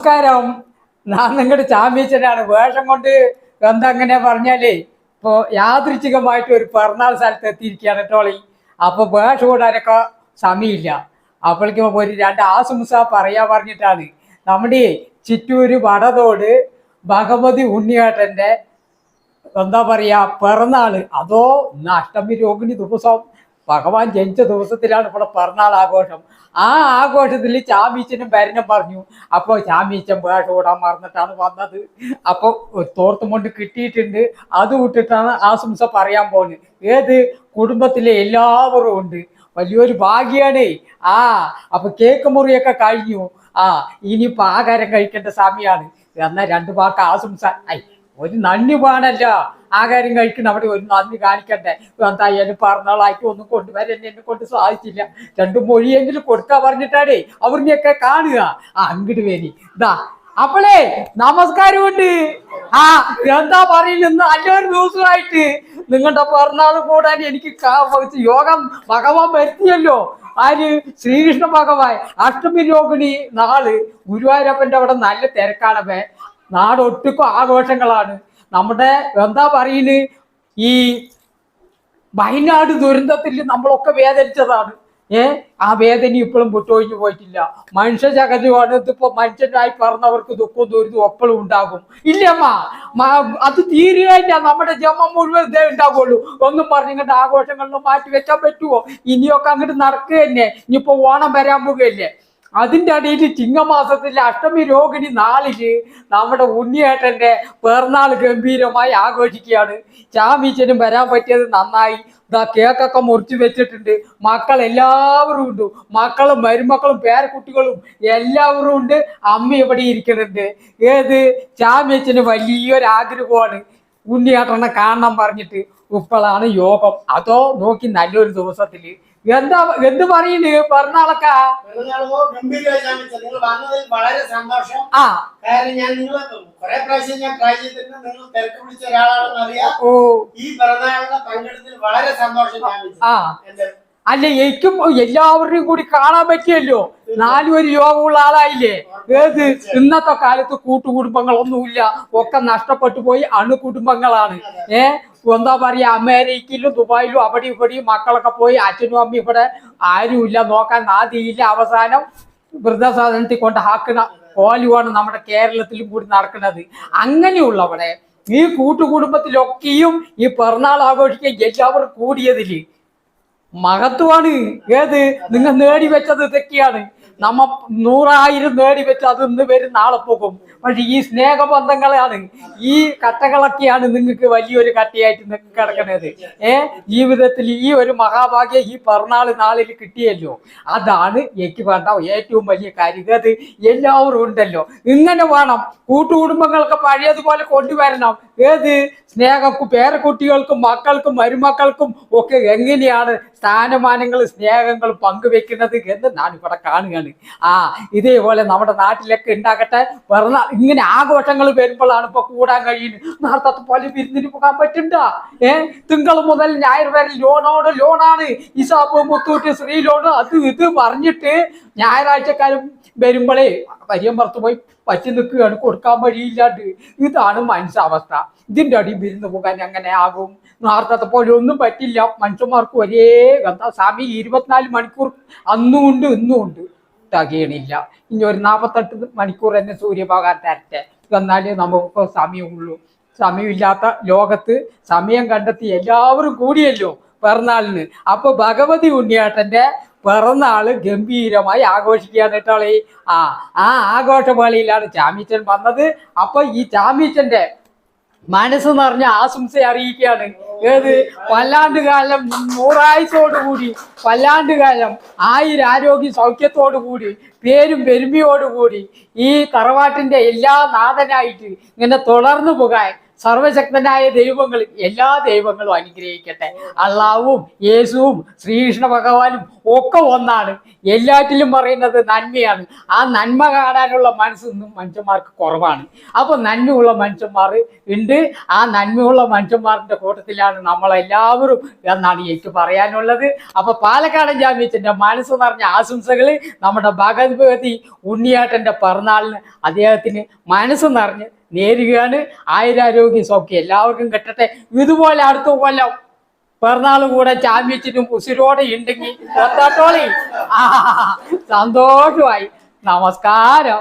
നമസ്കാരം. ഞാൻ നിങ്ങളുടെ ചാമ്പ്യച്ചനാണ് വേഷം കൊണ്ട് എന്താ അങ്ങനെ പറഞ്ഞാലേ ഇപ്പോ യാദൃച്ഛികമായിട്ട് ഒരു പിറന്നാൾ സ്ഥലത്ത് എത്തിയിരിക്കുകയാണ് ടോളി അപ്പോൾ വേഷം കൂടാനൊക്കെ സമയമില്ല. അപ്പോഴേക്കും ഒരു രണ്ട് ആശംസ പറയാ പറഞ്ഞിട്ടാണ്. നമ്മുടെ ചിറ്റൂര് വടതോട് ഭഗവതി ഉണ്ണിയേട്ടന്റെ എന്താ പറയാ പിറന്നാൾ. അതോ ഇന്ന് അഷ്ടമി രോഹിണി ദിവസം ഭഗവാൻ ജനിച്ച ദിവസത്തിലാണ് ഇവിടെ പിറന്നാൾ ആഘോഷം. ആ ആഘോഷത്തിൽ ചാമീച്ചനും ഭരണം പറഞ്ഞു അപ്പോൾ ചാമീച്ചൻ വേഷം ഓടാൻ മറന്നിട്ടാണ് വന്നത്. അപ്പോൾ തോർത്തും കൊണ്ട് കിട്ടിയിട്ടുണ്ട്. അത് വിട്ടിട്ടാണ് ആശംസ പറയാൻ പോകുന്നത് ഏത്? കുടുംബത്തിലെ എല്ലാവരും ഉണ്ട്. വലിയൊരു ഭാഗ്യാണേ. ആ അപ്പൊ കേക്ക് മുറിയൊക്കെ കഴിഞ്ഞു. ആ ഇനി ആഹാരം കഴിക്കേണ്ട സമയമാണ് എന്നാൽ രണ്ടു വാക്ക് ആശംസ. ഐ ഒരു നന്ദി പാടല്ല. ആഹാരം കഴിക്കണം അവിടെ ഒരു നന്ദി കാണിക്കണ്ടേ എന്തായാലും പറഞ്ഞാളായിട്ട് ഒന്നും കൊണ്ടുവരാൻ എന്നെ കൊണ്ട് സാധിച്ചില്ല. രണ്ടു മൊഴിയെങ്കിലും കൊടുക്കാ പറഞ്ഞിട്ടാടേ അവരിനെയൊക്കെ കാണുക. ആ അങ്ങോട്ട് വേനി ഇതാ അപ്പോളേ നമസ്കാരമുണ്ട്. ആ എന്താ പറയുന്ന നല്ലൊരു ദിവസമായിട്ട് നിങ്ങളുടെ പിറന്നാൾ കൂടാൻ എനിക്ക് യോഗം ഭഗവാൻ വരുത്തിയല്ലോ. ആര്? ശ്രീകൃഷ്ണ ഭഗവാൻ. അഷ്ടമി രോഹിണി നാൾ ഗുരുവായൂരപ്പന്റെ അവിടെ നല്ല തിരക്കാണവേ. നാടൊട്ടുക്കും ആഘോഷങ്ങളാണ്. നമ്മുടെ എന്താ പറയുന്നത് ഈ വയനാട് ദുരന്തത്തിൽ നമ്മളൊക്കെ വേദനിച്ചതാണ്. ഏ? ആ വേദന ഇപ്പോഴും വിട്ടൊഴിഞ്ഞു പോയിട്ടില്ല. മനുഷ്യ ജഗതമാണ് ഇതിപ്പോ മനുഷ്യനായി പറഞ്ഞവർക്ക് ദുഃഖവും ദുരിതവും എപ്പോഴും ഉണ്ടാകും. ഇല്ലമ്മ അത് തീരുകയില്ല. നമ്മുടെ ജന്മം മുഴുവൻ ഇതേ ഉണ്ടാകുള്ളൂ ഒന്നും പറഞ്ഞിങ്ങോട്ട് ആഘോഷങ്ങളിലും മാറ്റി വെക്കാൻ പറ്റുമോ ഇനിയൊക്കെ അങ്ങോട്ട് നടക്കുക തന്നെ ഇനിയിപ്പോ ഓണം വരാൻ പോകുകയല്ലേ അതിന്റെ അടിയിൽ ചിങ്ങമാസത്തിലെ അഷ്ടമി രോഹിണി നാളിൽ നമ്മുടെ ഉണ്ണിയേട്ടന്റെ പിറന്നാൾ ഗംഭീരമായി ആഘോഷിക്കുകയാണ്. ചാമീച്ചനും വരാൻ പറ്റിയത് നന്നായി. ഇതാ കേക്കൊക്കെ മുറിച്ച് വെച്ചിട്ടുണ്ട്. മക്കൾ എല്ലാവരും ഉണ്ട്. മക്കളും മരുമക്കളും പേരക്കുട്ടികളും എല്ലാവരും ഉണ്ട്. അമ്മ ഇവിടെ ഇരിക്കുന്നുണ്ട്. ഏത്? ചാമീച്ചന് വലിയൊരു ആഗ്രഹമാണ് ഉണ്ണിയേട്ടനെ കാണണം പറഞ്ഞിട്ട് ഇപ്പോഴാണ് യോഗം. അതോ നോക്കി നല്ലൊരു ദിവസത്തിൽ. എന്താ എന്ത് പറയുന്നു പറഞ്ഞാളക്കാ വളരെ സന്തോഷം. ആ. കാരണം ഞാൻ നിങ്ങൾ കുറെ പ്രാവശ്യം ഞാൻ ട്രൈ ചെയ്തിട്ടുണ്ട്. നിങ്ങൾ തിരക്ക് പിടിച്ച ഒരാളാണെന്ന് അറിയാം. ഓ. ഈ പിറന്നാളിന് പങ്കെടുത്തതിൽ വളരെ സന്തോഷം ആ. അല്ല എനിക്കും എല്ലാവരുടെയും കൂടി കാണാൻ പറ്റിയല്ലോ. നാലും ഒരു യോഗമുള്ള ആളായില്ലേ? ഏത്? ഇന്നത്തെ കാലത്ത് കൂട്ടുകുടുംബങ്ങളൊന്നുമില്ല. ഒക്കെ നഷ്ടപ്പെട്ടു പോയി അണുകുടുംബങ്ങളാണ്. ഏ? എന്താ പറയാ അമേരിക്കയിലും ദുബായിലും അവിടെ ഇവിടെയും മക്കളൊക്കെ പോയി അച്ഛനും അമ്മയും ഇവിടെ ആരുമില്ല. നോക്കാൻ നാദിയില്ല അവസാനം വൃദ്ധസാധനത്തിൽ കൊണ്ട് ഹാക്കുന്ന കോലുമാണ് നമ്മുടെ കേരളത്തിലും കൂടി നടക്കുന്നത്. അങ്ങനെയുള്ളവിടെ ഈ കൂട്ടുകുടുംബത്തിലൊക്കെയും ഈ പിറന്നാൾ ആഘോഷിക്കാൻ എല്ലാവരും കൂടിയതിൽ മഹത്വമാണ് ഏത്? നിങ്ങൾ നേടി വെച്ചത് ഇതൊക്കെയാണ്. നമ്മ നൂറായിരം നേടി വെച്ച അത് ഇന്ന് വരും നാളെ പോകും. പക്ഷെ ഈ സ്നേഹബന്ധങ്ങളാണ്. ഈ കട്ടകളൊക്കെയാണ് നിങ്ങൾക്ക് വലിയൊരു കട്ടയായിട്ട് നിങ്ങൾക്ക് കിടക്കുന്നത് ഏ? ജീവിതത്തിൽ ഈ ഒരു മഹാഭാഗ്യം ഈ പിറന്നാൾ നാളിൽ കിട്ടിയല്ലോ. അതാണ് എനിക്ക് വേണ്ട ഏറ്റവും വലിയ കാര്യം. അത് എല്ലാവരും ഉണ്ടല്ലോ. ഇങ്ങനെ വേണം. കൂട്ടുകുടുംബങ്ങളൊക്കെ പഴയതുപോലെ കൊണ്ടുവരണം. ഏത് സ്നേഹക്കും പേരക്കുട്ടികൾക്കും മക്കൾക്കും മരുമക്കൾക്കും ഒക്കെ എങ്ങനെയാണ് സ്ഥാനമാനങ്ങൾ സ്നേഹങ്ങൾ പങ്കുവെക്കുന്നത് എന്ന് ഞാൻ ഇവിടെ കാണുകയാണ്. ആ ഇതേപോലെ നമ്മുടെ നാട്ടിലൊക്കെ ഉണ്ടാകട്ടെ. പിറന്നാൾ ഇങ്ങനെ ആഘോഷങ്ങൾ വരുമ്പോഴാണ് ഇപ്പൊ കൂടാൻ കഴിയുന്നത്. നേരത്തെ പോലെ വിരുന്നിന് പോകാൻ പറ്റണ്ട ഏ തിങ്കൾ മുതൽ ഞായർ വരെ ലോണോട് ലോണാണ്. ഇസാബ് മുത്തൂറ്റ് ശ്രീ ലോണ് അത് ഇത് പറഞ്ഞിട്ട് ഞായറാഴ്ചക്കാരും വരുമ്പോഴേ പരിയം പുറത്ത് പോയി പറ്റി നിൽക്കുകയാണ്. കൊടുക്കാൻ വഴിയില്ലാണ്ട്. ഇതാണ് മനുഷ്യാവസ്ഥ. ഇതിന്റെ അടി വിരുന്ന് പോകാൻ എങ്ങനെ ആകും? നേരത്തെ പോലെ ഒന്നും പറ്റില്ല. മനുഷ്യന്മാർക്ക് ഒരേ കഥ സ്വാമി ഇരുപത്തിനാല് മണിക്കൂർ. അന്നും ഉണ്ട് ഇന്നും ഉണ്ട്. തകയണില്ല. ഇനി ഒരു നാൽപ്പത്തെട്ട് മണിക്കൂർ തന്നെ സൂര്യഭാഗം തരട്ടെ. എന്നാലേ നമുക്ക് സമയമുള്ളൂ. സമയമില്ലാത്ത ലോകത്ത് സമയം കണ്ടെത്തി എല്ലാവരും കൂടിയല്ലോ പിറന്നാളിന്. അപ്പൊ ഭഗവതി ഉണ്ണിയേട്ടന്റെ പിറന്നാൾ ഗംഭീരമായി ആഘോഷിക്കുകയാണ് കേട്ടോളി ആ ആ ആഘോഷവേളയിലാണ് ചാമീച്ചൻ വന്നത്. അപ്പൊ ഈ ചാമീച്ചന്റെ മനസ്സ് നിറഞ്ഞ ആശംസ അറിയിക്കുകയാണ്. ഏത്? പല്ലാണ്ട് കാലം നൂറായുസോടു കൂടി പല്ലാണ്ട് കാലം ആയിരം ആരോഗ്യ സൗഖ്യത്തോടു കൂടി പേരും പെരുമയോടുകൂടി ഈ തറവാട്ടിന്റെ എല്ലാ നാഥനായിട്ട് ഇങ്ങനെ തുടർന്നു പോകാൻ സർവശക്തനായ ദൈവങ്ങൾ എല്ലാ ദൈവങ്ങളും അനുഗ്രഹിക്കട്ടെ. അള്ളാവും യേശുവും ശ്രീകൃഷ്ണ ഭഗവാനും ഒക്കെ ഒന്നാണ്. എല്ലാറ്റിലും പറയുന്നത് നന്മയാണ്. ആ നന്മ കാണാനുള്ള മനസ്സൊന്നും മനുഷ്യന്മാർക്ക് കുറവാണ്. അപ്പോൾ നന്മയുള്ള മനുഷ്യന്മാർ ഉണ്ട്. ആ നന്മയുള്ള മനുഷ്യന്മാരുടെ കൂട്ടത്തിലാണ് നമ്മളെല്ലാവരും എന്നാണ് എനിക്ക് പറയാനുള്ളത്. അപ്പോൾ പാലക്കാടൻ ജാമ്യത്തിന്റെ മനസ്സ് നിറഞ്ഞ ആശംസകൾ നമ്മുടെ ഭഗത് ഭഗതി ഉണ്ണിയേട്ടന്റെ പിറന്നാളിന് അദ്ദേഹത്തിന് മനസ്സ് നിറഞ്ഞ് നേരുകയാണ് ആയിരാരോഗ്യം സൗഖ്യം. എല്ലാവർക്കും കിട്ടട്ടെ. ഇതുപോലെ അടുത്ത കൊല്ലം പിറന്നാൾ കൂടെ ചാമ്പ്യൻഷിപ്പും ഉസിരോടെ ഉണ്ടെങ്കിൽ ആ സന്തോഷമായി. നമസ്കാരം.